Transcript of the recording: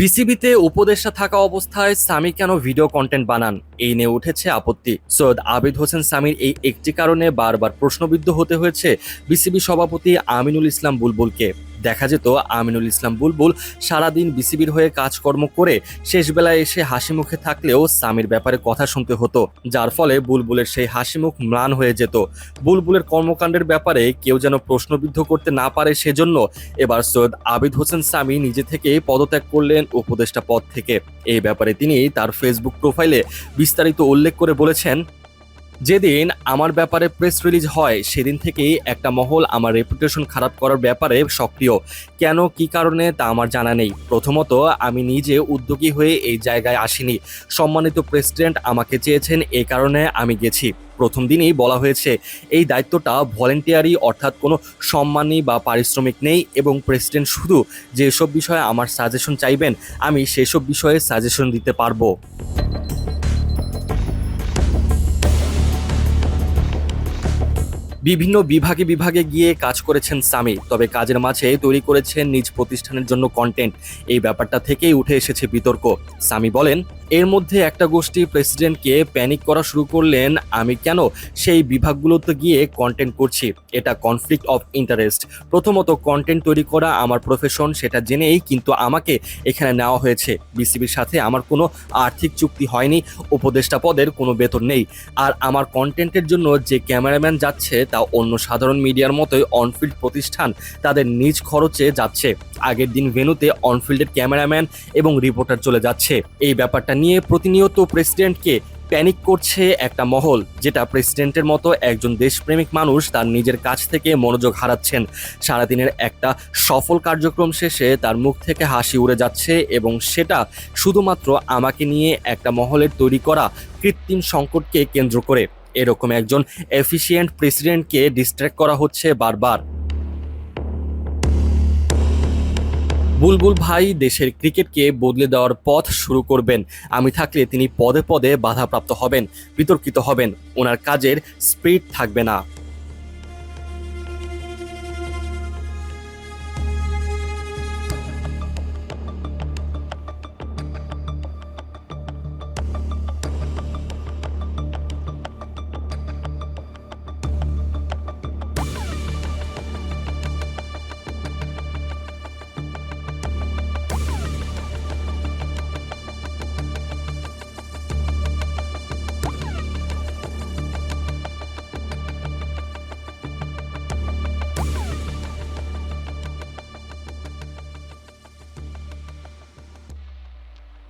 বিসিবিতে উপদেষ্টা থাকা অবস্থায় সামি কেন ভিডিও কন্টেন্ট বানান? এই নিয়ে উঠেছে আপত্তি। সৈয়দ আবিদ হোসেন সামির এই একটি কারণে বারবার প্রশ্নবিদ্ধ হতে হয়েছে বিসিবি সভাপতি আমিনুল ইসলাম বুলবুলকে। দেখা যেত আমিনুল ইসলাম বুলবুল সারাদিন বিসিবির হয়ে কাজকর্ম করে শেষ বেলায় এসে হাসি মুখে থাকলেও সামির ব্যাপারে কথা শুনতে হতো, যার ফলে বুলবুলের সেই হাসি মুখ ম্লান হয়ে যেত। বুলবুলের কর্মকাণ্ডের ব্যাপারে কেউ যেন প্রশ্নবিদ্ধ করতে না পারে সেজন্য এবার সৈয়দ আবিদ হোসেন সামি নিজে থেকে পদত্যাগ করলেন উপদেষ্টা পদ থেকে। এই ব্যাপারে তিনি তার ফেসবুক প্রোফাইলে বিস্তারিত উল্লেখ করে বলেছেন যেদিন আমার ব্যাপারে প্রেস রিলিজ হয়, সেদিন থেকেই একটা মহল আমার রেপুটেশন খারাপ করার ব্যাপারে সক্রিয়। কেন, কি কারণে, তা আমার জানা নেই। প্রথমত, আমি নিজে উদ্যোগী হয়ে এই জায়গায় আসিনি। সম্মানিত প্রেসিডেন্ট আমাকে চেয়েছেন এই কারণে আমি গেছি। প্রথম দিনেই বলা হয়েছে, এই দায়িত্বটা ভলেন্টিয়ারি অর্থাৎ কোনো সম্মানী বা পারিশ্রমিক নেই এবং প্রেসিডেন্ট শুধু যেসব বিষয়ে আমার সাজেশন চাইবেন, আমি সেসব বিষয়ে সাজেশন দিতে পারব। বিভিন্ন বিভাগে বিভাগে গিয়ে কাজ করেছেন সামি তবে কাজের মাঝে তৈরি করেছেন নিজ প্রতিষ্ঠানের জন্য কন্টেন্ট এই ব্যাপারটা থেকেই উঠে এসেছে বিতর্ক। সামি বলেন এর মধ্যে একটা গোষ্ঠী প্রেসিডেন্টকে প্যানিক করা শুরু করলেন, আমি কেন? সেই বিভাগগুলোতে গিয়ে কন্টেন্ট করছি। এটা কনফ্লিক্ট অফ ইন্টারেস্ট প্রথমত কন্টেন্ট তৈরি করা আমার প্রফেশন সেটা জেনেই কিন্তু আমাকে এখানে নেওয়া হয়েছে। বিসিবির সাথে আমার কোনো আর্থিক চুক্তি হয়নি, উপদেষ্টা পদের কোনো বেতন নেই। আর আমার কন্টেন্টের জন্য যে ক্যামেরাম্যান যাচ্ছে, তা অন্য সাধারণ মিডিয়ার মতোই অনফিল্ড প্রতিষ্ঠান তাদের নিজ খরচে যাচ্ছে। আগের দিন ভেনুতে অনফিল্ডের ক্যামেরাম্যান এবং রিপোর্টার চলে যাচ্ছে। এই ব্যাপারটা নিয়ে প্রতিনিয়ত প্রেসিডেন্টকে প্যানিক করছে একটা মহল, যেটা প্রেসিডেন্টের মতো একজন দেশপ্রেমিক মানুষ তার নিজের কাছ থেকে মনোযোগ হারাচ্ছেন। সারাদিনের একটা সফল কার্যক্রম শেষে তার মুখ থেকে হাসি উড়ে যাচ্ছে এবং সেটা শুধুমাত্র আমাকে নিয়ে একটা মহলের তৈরি করা কৃত্রিম সংকটকে কেন্দ্র করে। এরকম একজন এফিসিয়েন্ট প্রেসিডেন্টকে ডিস্ট্র্যাক্ট করা হচ্ছে বারবার। বুলবুল ভাই দেশের ক্রিকেটকে বদলে দেওয়ার পথ শুরু করবেন। আমি থাকলে তিনি পদে পদে বাধাপ্রাপ্ত হবেন, বিতর্কিত হবেন। ওনার কাজের স্পিড থাকবে না।